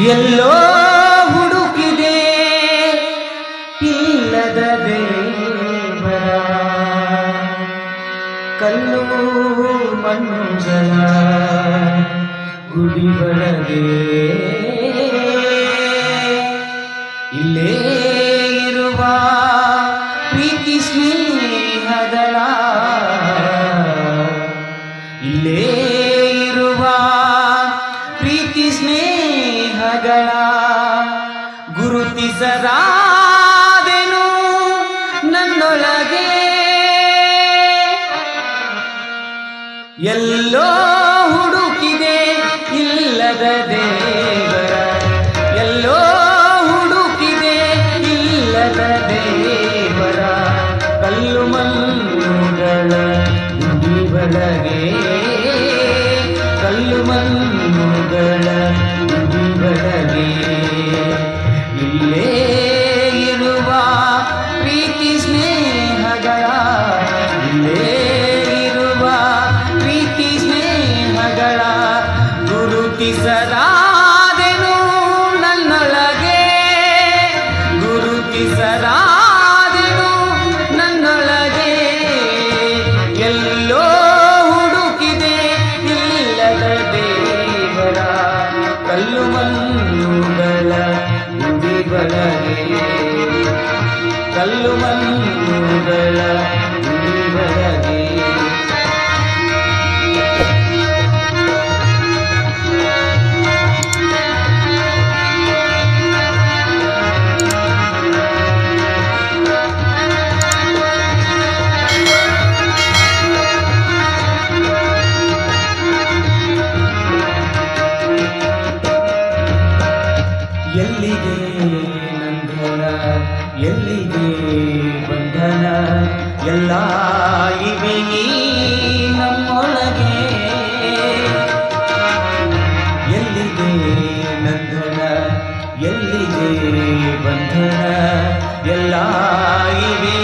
ಎಲ್ಲೋ ಹುಡುಕಿದೆ ಇಲ್ಲದ ದೇವರ. ಕಲ್ಲು ಮಂಜಲ ಗುಡಿ ಒಳಗೆ. ಇಲ್ಲೇ ಇರುವ ಪ್ರೀತಿ ಸ್ನೇಹಗಳ ಇಲ್ಲೇ ಇಲ್ಲದ ಸದಾ ಎಲ್ಲಿಗೆ ಬಂಧನ ಎಲ್ಲ ಇವೆ ನಮ್ಮೊಳಗೆ. ಎಲ್ಲಿದೆ ನಂದನ ಎಲ್ಲಿದೆ ಬಂಧನ ಎಲ್ಲ ಇವೆ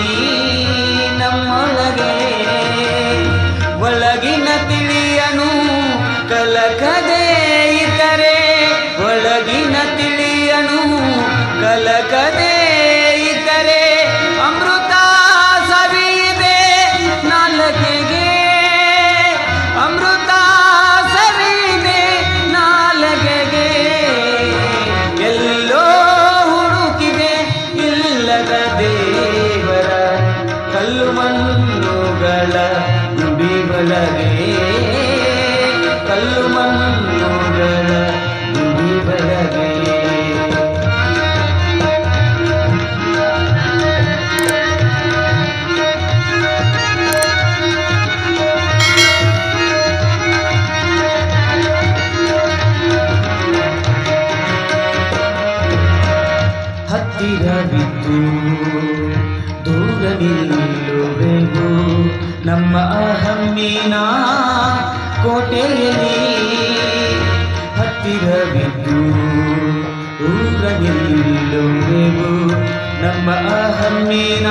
ಇಲ್ಲದ ದೇವರ ಕಲ್ಲು ಮಣ್ಣುಗಳ ಗುಡಿ ಒಳಗೆ ಕಲ್ಲು ಮಣ್ಣುಗಳ ಹತ್ತಿರ ಬಿದ್ದು ದೂರ ನಿಲ್ಲುವೆವು ನಮ್ಮ ಅಹಮ್ಮಿನ ಕೋಟೆಯಲ್ಲಿ ಹತ್ತಿರ ಬಿದ್ದು ದೂರ ನಿಲ್ಲುವೆವು ನಮ್ಮ ಅಹಮ್ಮಿನ